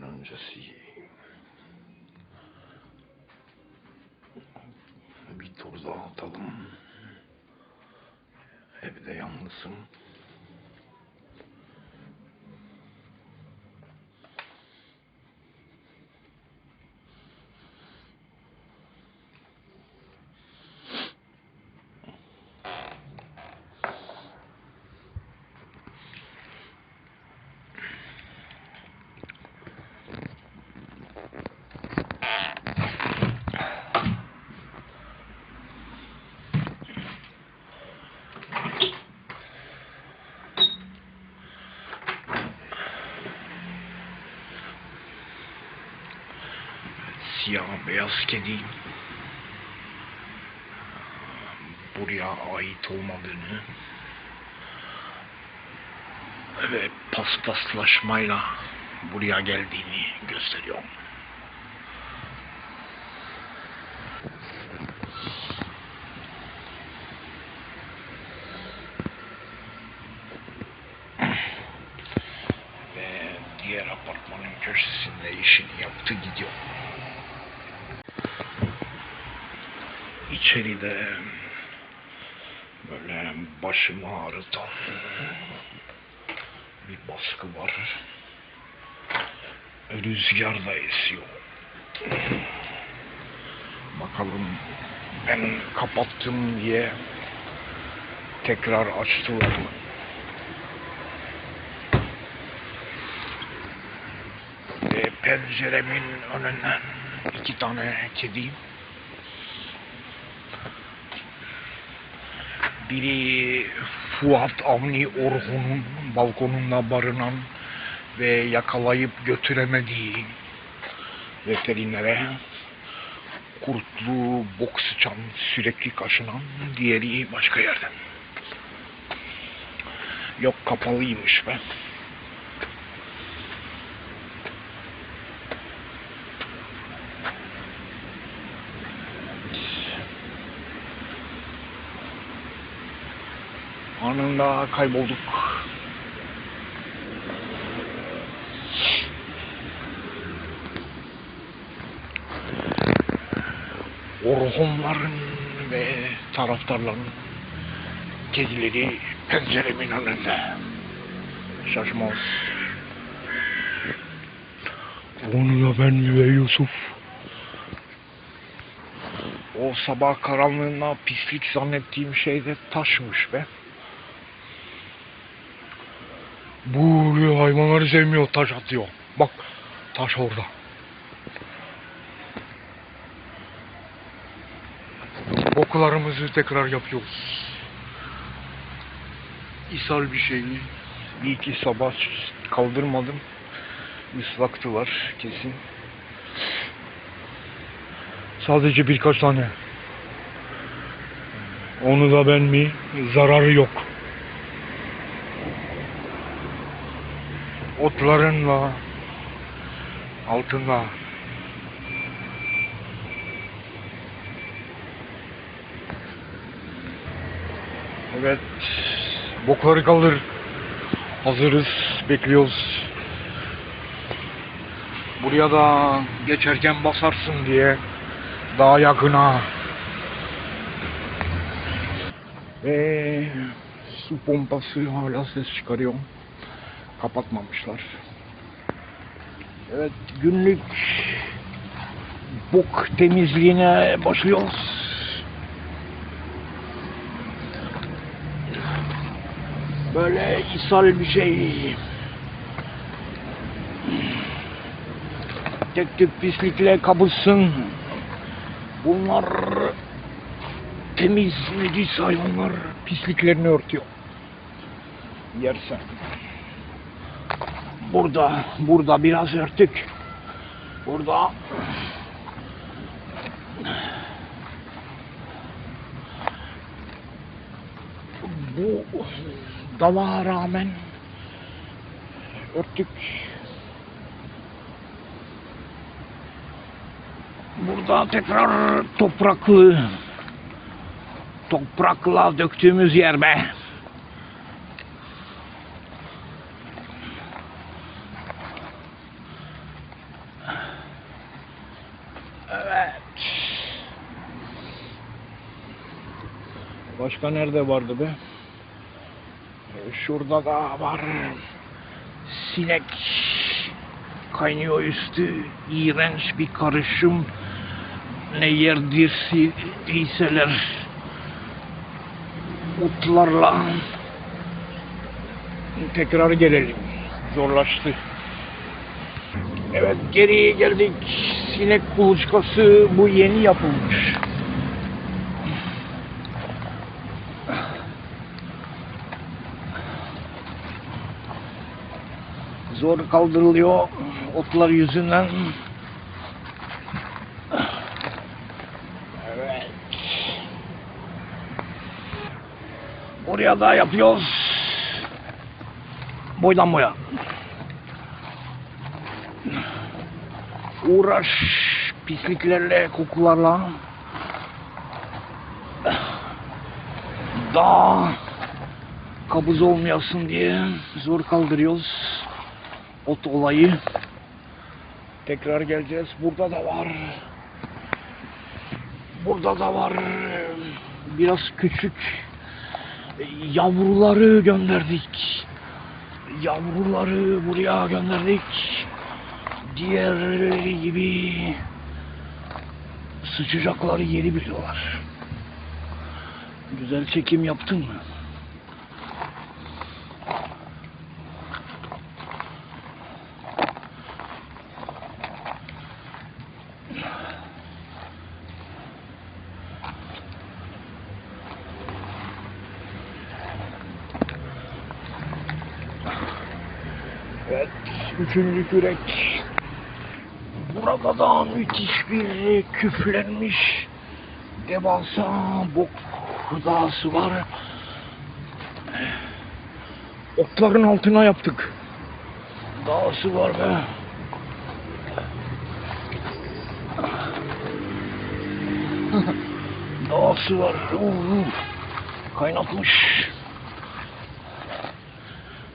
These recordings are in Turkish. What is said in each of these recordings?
günün öncesi. Bir tur daha atalım. Evde yalnızım. Siyah beyaz kedi buraya ait olmadığını ve paspaslaşmayla buraya geldiğini gösteriyor. Ve diğer apartmanın köşesinde işini yaptı gidiyor. İçeride böyle başımı ağrıtan bir baskı var. Rüzgar da esiyor. Bakalım ben kapattım diye tekrar açtılar mı? Ve penceremin önünden iki tane kedi Biri Fuat Avni Orhun'un balkonunda barınan ve yakalayıp götüremediği veterinere kurtlu bok sıçan sürekli kaşınan diğeri başka yerden. Yok kapalıymış be. Anında kaybolduk. Orhunların ve taraftarların kedileri penceremin önünde. Şaşmaz. Onu da ben ve Yusuf. O sabah karanlığında pislik zannettiğim şey de taşmış be. Bu hayvanları sevmiyor, taş atıyor. Bak, taş orada. Okularımızı tekrar yapıyoruz. İshal bir şey. İyi ki sabah kaldırmadım. Islaktılar kesin. Sadece birkaç tane. Onu da ben mi? Zararı yok. Otlarınla altında Evet. Bokları kaldır. Hazırız. Bekliyoruz. Buraya da geçerken basarsın diye daha yakına. Ve su pompası hala ses çıkarıyor. Kapatmamışlar. Evet günlük bok temizliğine başlıyoruz. Böyle ishal bir şey. Tek tük pislikle kabızsın. Bunlar temiz, necis hayvanlar pisliklerini örtüyor. Yersen. Burada, burada biraz örtük. Burada bu dala rağmen örtük. Burada tekrar topraklı toprakla döktüğümüz yer be. Başka nerede vardı be? Şurada da var. Sinek kaynıyor üstü. İğrenç bir karışım. Ne yerdirsi değilseler. Otlarla. Tekrar gelelim. Zorlaştı. Evet geriye geldik. Sinek kuluçkası bu yeni yapılmış. Zor kaldırılıyor otlar yüzünden. Evet. Oraya da yapıyoruz. Boydan boya. Uğraş pisliklerle, kokularla. Daha kabuz olmayasın diye zor kaldırıyoruz ot olayı. Tekrar geleceğiz. Burada da var. Burada da var. Biraz küçük yavruları gönderdik. Yavruları buraya gönderdik. Diğerleri gibi sıçacakları yeri biliyorlar. Güzel çekim yaptın mı? Evet, üçüncü kürek. Burada da müthiş bir küflenmiş devasa bok dağısı var. Otların altına yaptık. Dağısı var be. Dağısı var. Uh, kaynatmış.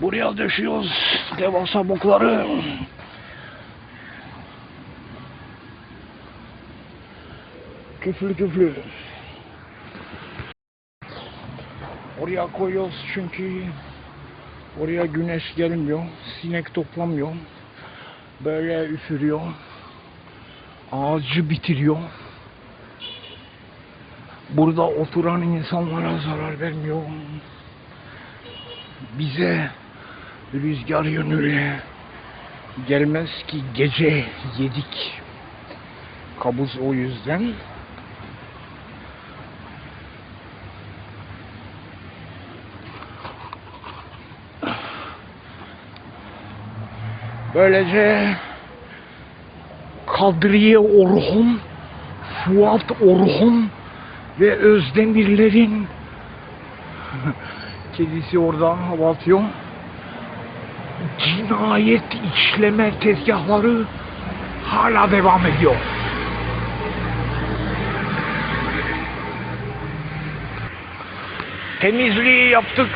Buraya döşüyoruz devasa bokları. Küflü küflü. Oraya koyuyoruz çünkü oraya güneş gelmiyor. Sinek toplamıyor. Böyle üfürüyor. Ağacı bitiriyor. Burada oturan insanlara zarar vermiyor. Bize rüzgar yönüyle gelmez ki gece yedik. Kabuz o yüzden. Böylece Kadriye Orhun, Fuat Orhun ve Özdemirlerin kedisi orada hava. Cinayet işleme tezgahları hala devam ediyor. Temizliği yaptık.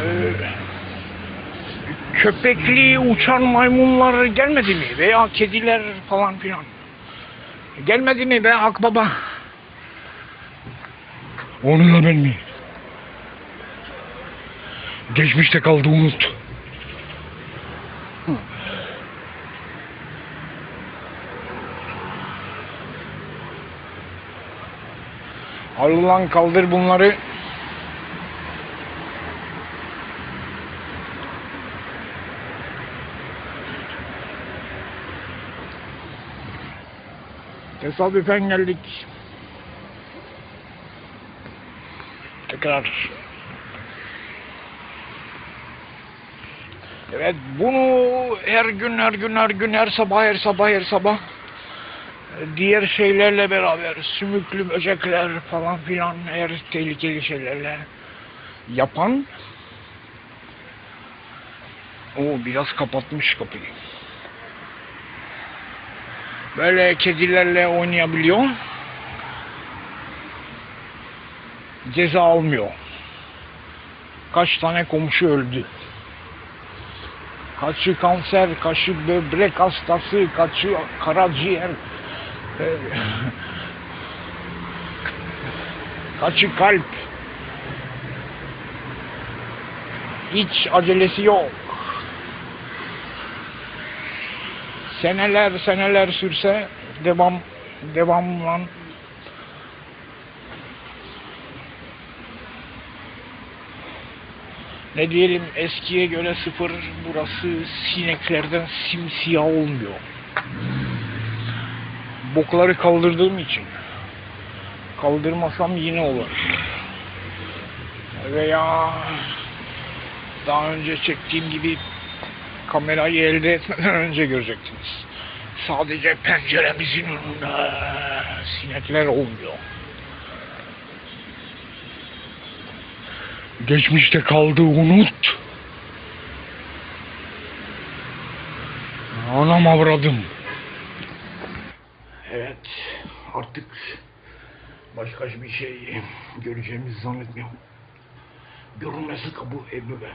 Ee, köpekli uçan maymunlar gelmedi mi? Veya kediler falan filan. Gelmedi mi be akbaba? Onu da ben mi? Geçmişte kaldı unut. Al lan kaldır bunları. Tesadüfen geldik. Tekrar. Evet bunu her gün her gün her gün her sabah her sabah her sabah diğer şeylerle beraber sümüklü böcekler falan filan her tehlikeli şeylerle yapan o biraz kapatmış kapıyı. Böyle kedilerle oynayabiliyor. Ceza almıyor. Kaç tane komşu öldü. Kaçı kanser, kaçı böbrek hastası, kaçı karaciğer. Ee, Açık kalp. Hiç acelesi yok. Seneler seneler sürse devam devamla ne diyelim eskiye göre sıfır burası sineklerden simsiyah olmuyor. Bokları kaldırdığım için kaldırmasam yine olur. Veya daha önce çektiğim gibi kamerayı elde etmeden önce görecektiniz. Sadece penceremizin önünde sinekler olmuyor. Geçmişte kaldığı unut. Anam avradım. Evet, artık başka bir şey göreceğimizi zannetmiyorum. Görünmesi kapı Ebube.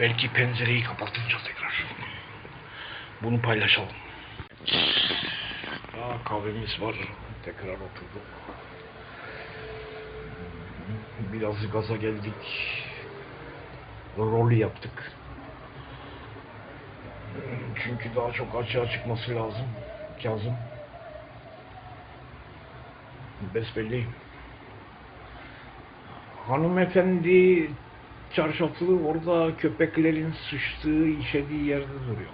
Belki pencereyi kapatınca tekrar. Bunu paylaşalım. Aa, kahvemiz var. Tekrar oturduk. Biraz gaza geldik. Rolü yaptık. Çünkü daha çok açığa çıkması lazım. Kazım. Besbelli. Hanımefendi çarşaflı orada köpeklerin sıçtığı, işediği yerde duruyor.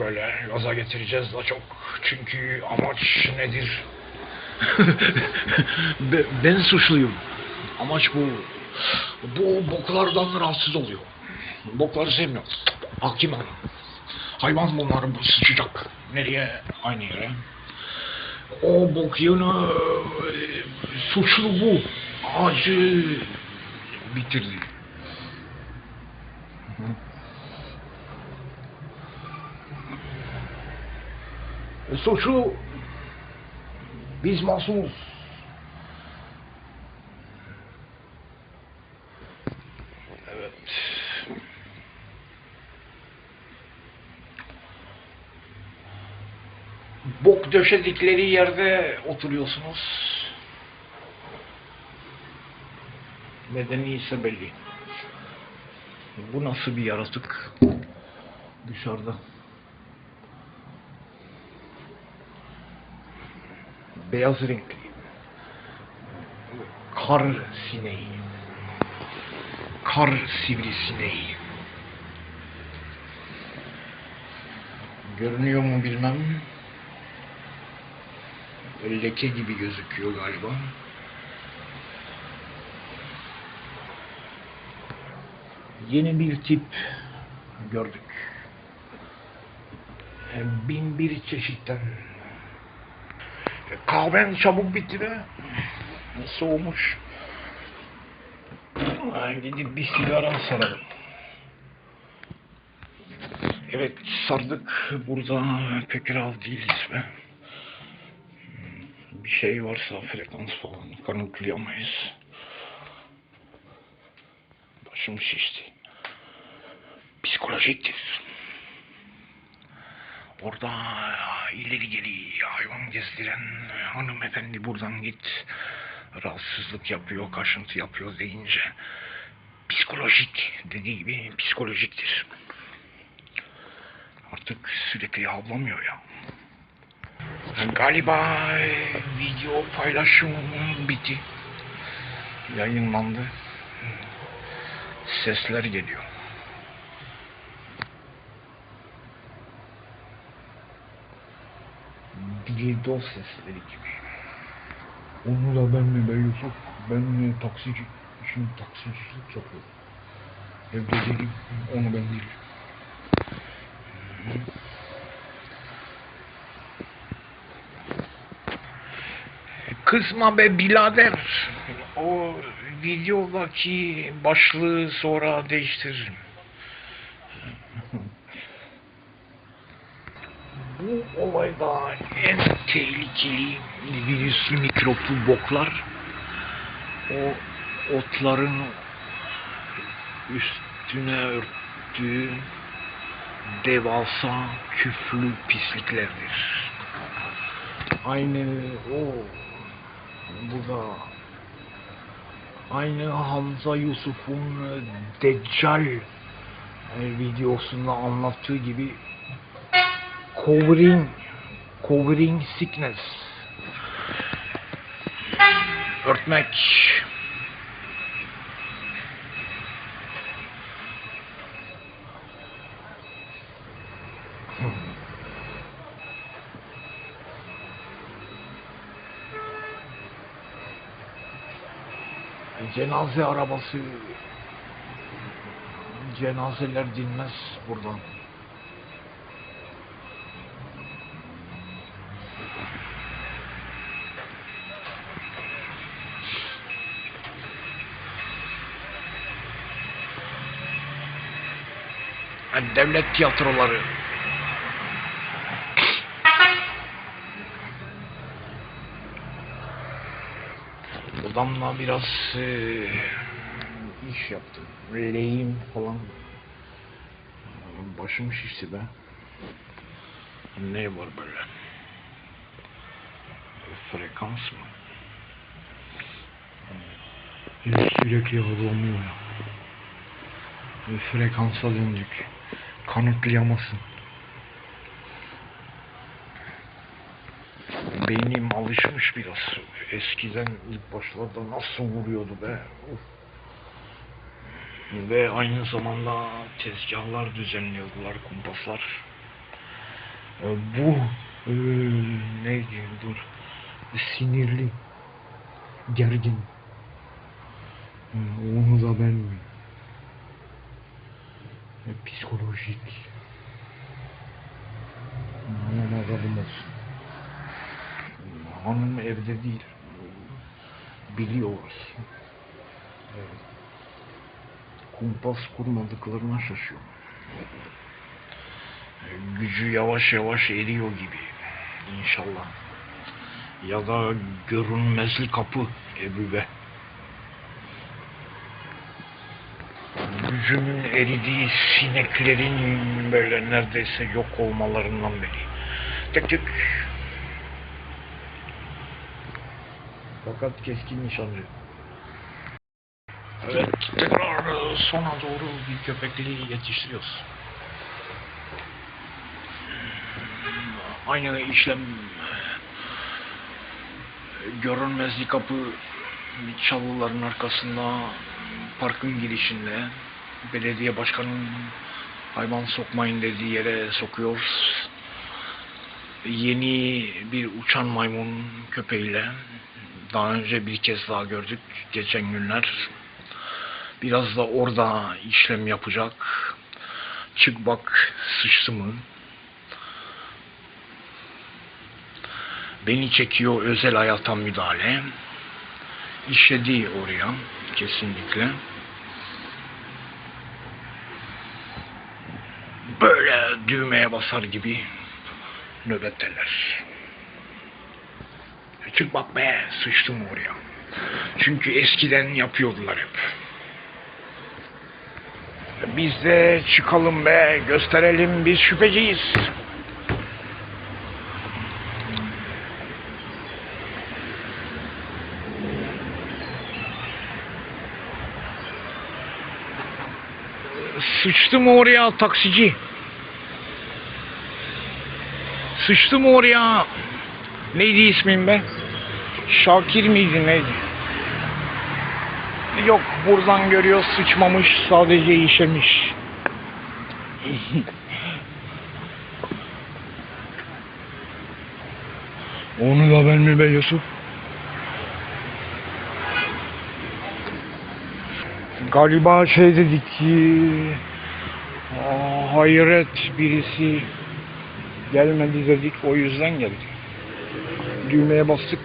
Böyle gaza getireceğiz daha çok. Çünkü amaç nedir? Be- ben suçluyum. Amaç bu. Bu boklardan rahatsız oluyor. Bokları sevmiyor. Hakim hanım. Hayvan bunlar bu sıçacak. Nereye? Aynı yere. O bok yığını e, suçlu bu. Ağacı bitirdi. E, suçlu biz masumuz. Evet. Bok döşedikleri yerde oturuyorsunuz. Nedeni ise belli. Bu nasıl bir yaratık? Dışarıda. Beyaz renkli. Kar sineği. Kar sivrisineği. Görünüyor mu bilmem. Leke gibi gözüküyor galiba. Yeni bir tip gördük. Bin bir çeşitten. Kahven çabuk bitti be. Soğumuş. Gidip bir sigara saralım. Evet sardık. Burada pek rahat değiliz be. Bir şey varsa frekans falan kanıtlayamayız. Başım şişti. Psikolojiktir. Orada ileri geri hayvan gezdiren hanımefendi buradan git rahatsızlık yapıyor, kaşıntı yapıyor deyince psikolojik dediği gibi psikolojiktir. Artık sürekli havlamıyor ya. Galiba video paylaşımım bitti. Yayınlandı. Sesler geliyor. Dildo sesleri gibi. Onu da ben mi be Yusuf? Ben mi taksici? Şimdi taksicilik yapıyorum. Evde değilim. Onu ben değilim. Kızma be birader. O videodaki başlığı sonra değiştiririm. Bu olayda en tehlikeli virüslü mikroplu boklar o otların üstüne örttüğü devasa küflü pisliklerdir. Aynı o bu da aynı Hamza Yusuf'un Deccal e, videosunda anlattığı gibi covering covering sickness. Örtmek. Cenaze arabası. Cenazeler dinmez buradan. Devlet tiyatroları Odamla biraz eee, iş yaptım. Lehim falan. Başım şişti be. Ne var böyle? Frekans mı? Sürekli hızlanıyor ya. Frekansa döndük. Kanıtlayamazsın. Beynim alışmış biraz. Eskiden ilk başlarda nasıl vuruyordu be. Uf. Ve aynı zamanda tezgahlar düzenliyordular, kumpaslar. Ee, Bu ee, neydi dur. Sinirli, gergin. Onu da ben e, psikolojik. Allah'ım olsun. Hanım evde değil. Biliyoruz. Kumpas kurmadıklarına şaşıyorum. Gücü yavaş yavaş eriyor gibi. İnşallah. Ya da görünmezli kapı Ebube. Gücümün eridiği sineklerin böyle neredeyse yok olmalarından beri. Tık tık Fakat keskin nişancı. Evet, tekrar sona doğru bir köpekli yetiştiriyoruz. Aynı işlem görünmezlik kapı çalıların arkasında parkın girişinde belediye başkanının hayvan sokmayın dediği yere sokuyoruz. Yeni bir uçan maymun köpeğiyle daha önce bir kez daha gördük geçen günler. Biraz da orada işlem yapacak. Çık bak sıçtı mı? Beni çekiyor özel hayata müdahale. İşledi oraya kesinlikle. Böyle düğmeye basar gibi nöbetteler. Çık bak be sıçtım oraya. Çünkü eskiden yapıyordular hep. Biz de çıkalım be gösterelim biz şüpheciyiz. Sıçtı mı oraya taksici? Sıçtı mı oraya? Neydi ismin be? Şakir miydi neydi? Yok buradan görüyor sıçmamış sadece işemiş. Onu da ben mi be Yusuf? Galiba şey dedik ki hayret birisi gelmedi dedik o yüzden geldi. Düğmeye bastık.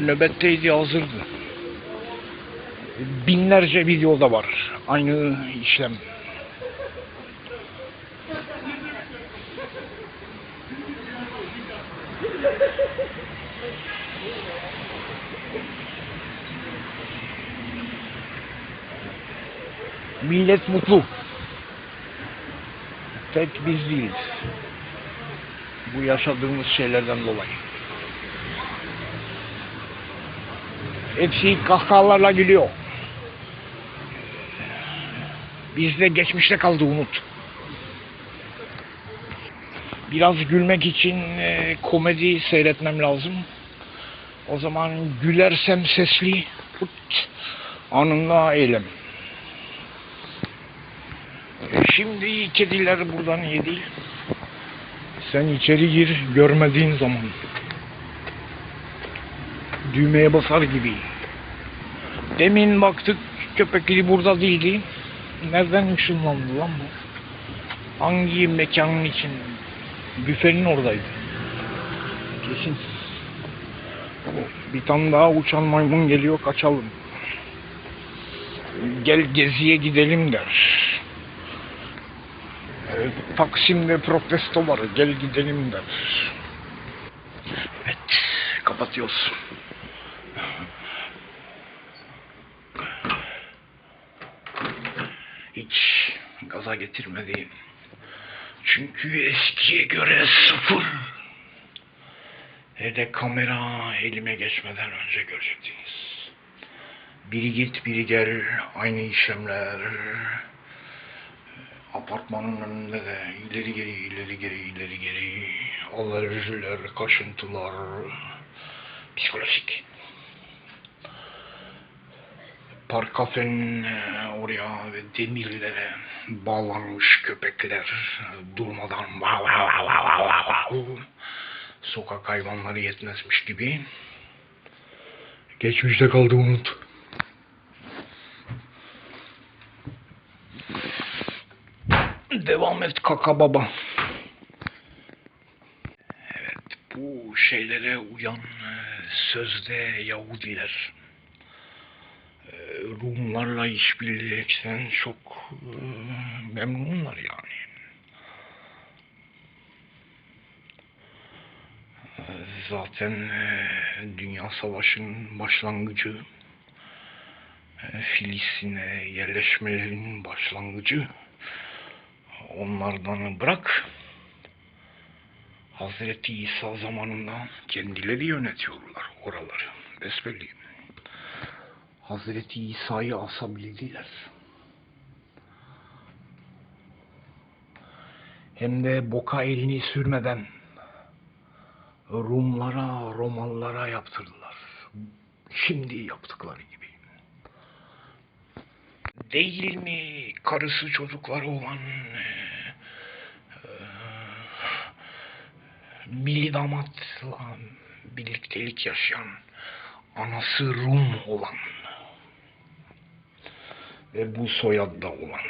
Nöbetteydi hazırdı. Binlerce videoda var. Aynı işlem. Millet mutlu. Tek biz değiliz. Bu yaşadığımız şeylerden dolayı. Hepsi kahkahalarla gülüyor. Bizde geçmişte kaldı unut. Biraz gülmek için e, komedi seyretmem lazım. O zaman gülersem sesli, put, anında eylem. E, Şimdi kediler buradan yedi. Sen içeri gir görmediğin zaman. Düğmeye basar gibi. Demin baktık köpekli burada değildi. Nereden ışınlandı lan bu? Hangi mekanın için? Büfenin oradaydı. Kesin. Bir tane daha uçan maymun geliyor kaçalım. Gel geziye gidelim der. Evet, Taksim'de protesto var. Gel gidelim der. Evet, kapatıyoruz. Hiç gaza getirmedi. Çünkü eskiye göre sıfır. He de kamera elime geçmeden önce görecektiniz. Biri git biri gel aynı işlemler. Apartmanın önünde de ileri geri ileri geri ileri geri alerjiler, kaşıntılar, psikolojik. Park kafenin e, oraya ve demirlere bağlanmış köpekler durmadan vav vav vav vav vav vav. sokak hayvanları yetmezmiş gibi. Geçmişte kaldı unut. Devam et kaka baba. Evet bu şeylere uyan e, sözde Yahudiler e, Rumlarla işbirliğinden çok e, memnunlar yani. Zaten Dünya Savaşı'nın başlangıcı, Filistin'e yerleşmelerinin başlangıcı, onlardan bırak, Hazreti İsa zamanında kendileri yönetiyorlar oraları. Besbelli. Hazreti İsa'yı asabildiler. Hem de boka elini sürmeden Rumlara, Romalılara yaptırdılar. Şimdi yaptıkları gibi. Değil mi karısı çocukları olan e, e, milli damatla birliktelik yaşayan anası Rum olan ve bu soyadda olan